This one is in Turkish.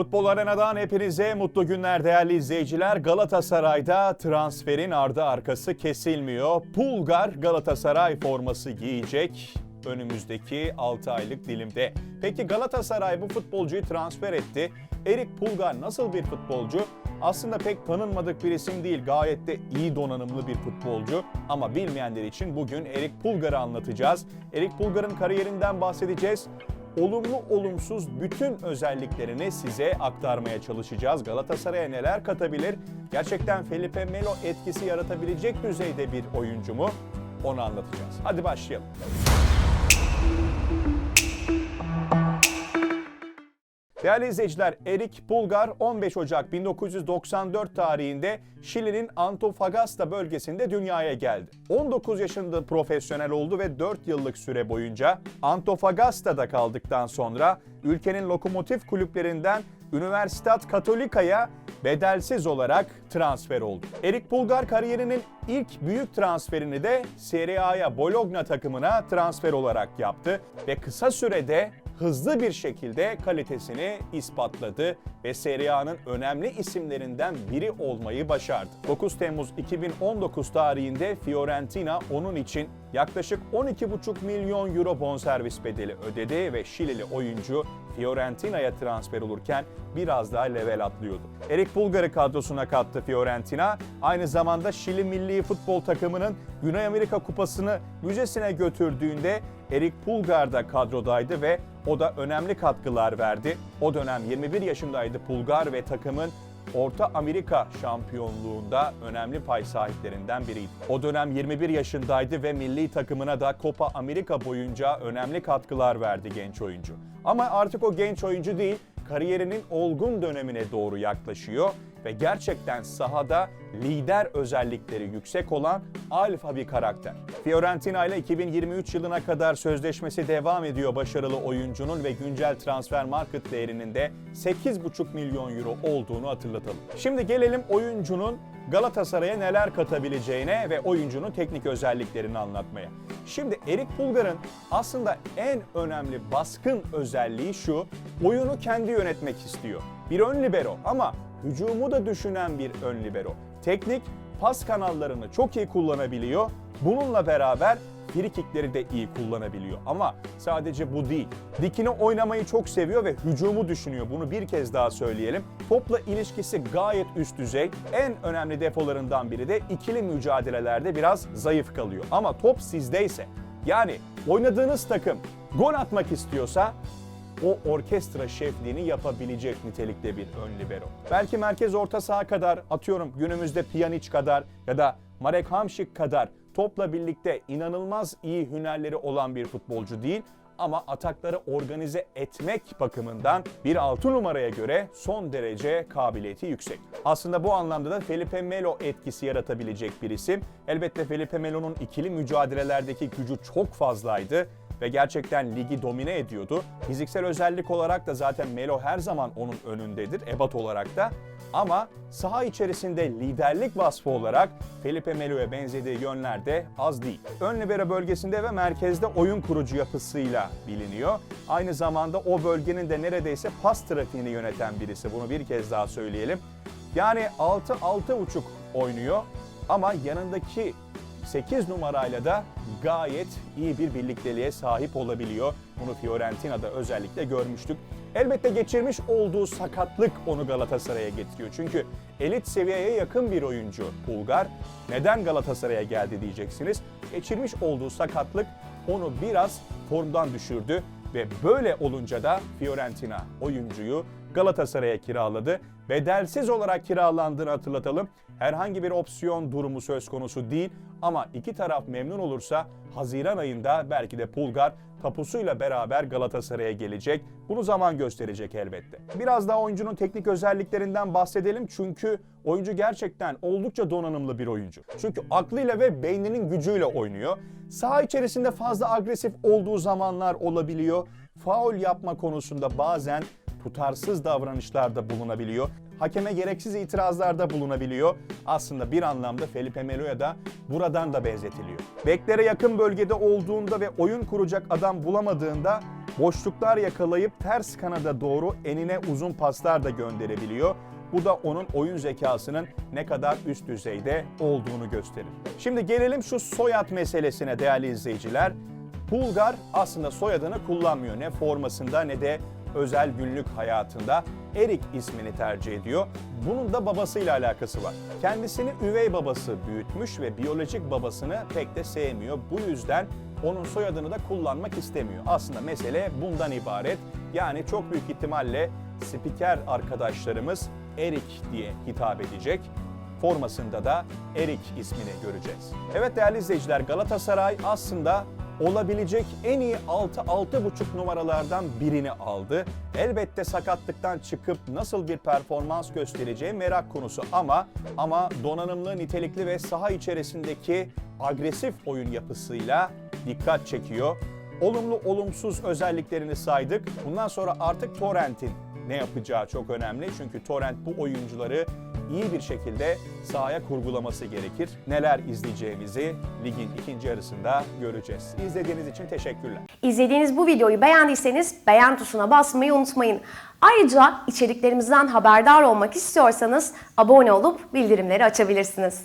Futbol Arena'dan hepinize mutlu günler değerli izleyiciler. Galatasaray'da transferin ardı arkası kesilmiyor. Pulgar Galatasaray forması giyecek önümüzdeki 6 aylık dilimde. Peki Galatasaray bu futbolcuyu transfer etti. Erik Pulgar nasıl bir futbolcu? Aslında pek tanınmadık bir isim değil. Gayet de iyi donanımlı bir futbolcu. Ama bilmeyenler için bugün Erik Pulgar'ı anlatacağız. Erik Pulgar'ın kariyerinden bahsedeceğiz olumlu olumsuz bütün özelliklerini size aktarmaya çalışacağız. Galatasaray'a neler katabilir? Gerçekten Felipe Melo etkisi yaratabilecek düzeyde bir oyuncu mu? Onu anlatacağız. Hadi başlayalım. Değerli izleyiciler, Erik Bulgar 15 Ocak 1994 tarihinde Şili'nin Antofagasta bölgesinde dünyaya geldi. 19 yaşında profesyonel oldu ve 4 yıllık süre boyunca Antofagasta'da kaldıktan sonra ülkenin lokomotif kulüplerinden Universitat Katolika'ya bedelsiz olarak transfer oldu. Erik Bulgar kariyerinin ilk büyük transferini de Serie A'ya Bologna takımına transfer olarak yaptı ve kısa sürede hızlı bir şekilde kalitesini ispatladı ve Serie A'nın önemli isimlerinden biri olmayı başardı. 9 Temmuz 2019 tarihinde Fiorentina onun için yaklaşık 12,5 milyon euro bonservis bedeli ödedi ve Şilili oyuncu Fiorentina'ya transfer olurken biraz daha level atlıyordu. Erik Bulgar'ı kadrosuna kattı Fiorentina. Aynı zamanda Şili milli futbol takımının Güney Amerika Kupası'nı müzesine götürdüğünde Erik Pulgar da kadrodaydı ve o da önemli katkılar verdi. O dönem 21 yaşındaydı Pulgar ve takımın Orta Amerika şampiyonluğunda önemli pay sahiplerinden biriydi. O dönem 21 yaşındaydı ve milli takımına da Copa Amerika boyunca önemli katkılar verdi genç oyuncu. Ama artık o genç oyuncu değil, kariyerinin olgun dönemine doğru yaklaşıyor ve gerçekten sahada lider özellikleri yüksek olan alfa bir karakter. Fiorentina ile 2023 yılına kadar sözleşmesi devam ediyor başarılı oyuncunun ve güncel transfer market değerinin de 8,5 milyon euro olduğunu hatırlatalım. Şimdi gelelim oyuncunun Galatasaray'a neler katabileceğine ve oyuncunun teknik özelliklerini anlatmaya. Şimdi Erik Pulgar'ın aslında en önemli baskın özelliği şu, oyunu kendi yönetmek istiyor. Bir ön libero ama hücumu da düşünen bir ön libero. Teknik, pas kanallarını çok iyi kullanabiliyor. Bununla beraber frikikleri de iyi kullanabiliyor. Ama sadece bu değil. Dikine oynamayı çok seviyor ve hücumu düşünüyor. Bunu bir kez daha söyleyelim. Topla ilişkisi gayet üst düzey. En önemli defolarından biri de ikili mücadelelerde biraz zayıf kalıyor. Ama top sizdeyse yani oynadığınız takım gol atmak istiyorsa o orkestra şefliğini yapabilecek nitelikte bir ön libero. Belki merkez orta saha kadar atıyorum günümüzde Pjanic kadar ya da Marek Hamšík kadar topla birlikte inanılmaz iyi hünerleri olan bir futbolcu değil ama atakları organize etmek bakımından bir 6 numaraya göre son derece kabiliyeti yüksek. Aslında bu anlamda da Felipe Melo etkisi yaratabilecek bir isim. Elbette Felipe Melo'nun ikili mücadelelerdeki gücü çok fazlaydı ve gerçekten ligi domine ediyordu. Fiziksel özellik olarak da zaten Melo her zaman onun önündedir, ebat olarak da. Ama saha içerisinde liderlik vasfı olarak Felipe Melo'ya benzediği yönler de az değil. Ön libero bölgesinde ve merkezde oyun kurucu yapısıyla biliniyor. Aynı zamanda o bölgenin de neredeyse pas trafiğini yöneten birisi. Bunu bir kez daha söyleyelim. Yani 6-6,5 oynuyor ama yanındaki 8 numarayla da gayet iyi bir birlikteliğe sahip olabiliyor. Bunu Fiorentina'da özellikle görmüştük. Elbette geçirmiş olduğu sakatlık onu Galatasaray'a getiriyor. Çünkü elit seviyeye yakın bir oyuncu Bulgar. Neden Galatasaray'a geldi diyeceksiniz. Geçirmiş olduğu sakatlık onu biraz formdan düşürdü ve böyle olunca da Fiorentina oyuncuyu Galatasaray'a kiraladı. Bedelsiz olarak kiralandığını hatırlatalım. Herhangi bir opsiyon durumu söz konusu değil ama iki taraf memnun olursa Haziran ayında belki de Pulgar tapusuyla beraber Galatasaray'a gelecek. Bunu zaman gösterecek elbette. Biraz daha oyuncunun teknik özelliklerinden bahsedelim çünkü oyuncu gerçekten oldukça donanımlı bir oyuncu. Çünkü aklıyla ve beyninin gücüyle oynuyor. Saha içerisinde fazla agresif olduğu zamanlar olabiliyor. Faul yapma konusunda bazen tutarsız davranışlarda bulunabiliyor. Hakeme gereksiz itirazlarda bulunabiliyor. Aslında bir anlamda Felipe Melo'ya da buradan da benzetiliyor. Beklere yakın bölgede olduğunda ve oyun kuracak adam bulamadığında boşluklar yakalayıp ters kanada doğru enine uzun paslar da gönderebiliyor. Bu da onun oyun zekasının ne kadar üst düzeyde olduğunu gösterir. Şimdi gelelim şu soyad meselesine değerli izleyiciler. Bulgar aslında soyadını kullanmıyor ne formasında ne de özel günlük hayatında. Erik ismini tercih ediyor. Bunun da babasıyla alakası var. Kendisini üvey babası büyütmüş ve biyolojik babasını pek de sevmiyor. Bu yüzden onun soyadını da kullanmak istemiyor. Aslında mesele bundan ibaret. Yani çok büyük ihtimalle spiker arkadaşlarımız Erik diye hitap edecek. Formasında da Erik ismini göreceğiz. Evet değerli izleyiciler Galatasaray aslında olabilecek en iyi 6-6,5 numaralardan birini aldı. Elbette sakatlıktan çıkıp nasıl bir performans göstereceği merak konusu ama ama donanımlı, nitelikli ve saha içerisindeki agresif oyun yapısıyla dikkat çekiyor. Olumlu olumsuz özelliklerini saydık. Bundan sonra artık Torrent'in ne yapacağı çok önemli. Çünkü Torrent bu oyuncuları iyi bir şekilde sahaya kurgulaması gerekir. Neler izleyeceğimizi ligin ikinci yarısında göreceğiz. İzlediğiniz için teşekkürler. İzlediğiniz bu videoyu beğendiyseniz beğen tuşuna basmayı unutmayın. Ayrıca içeriklerimizden haberdar olmak istiyorsanız abone olup bildirimleri açabilirsiniz.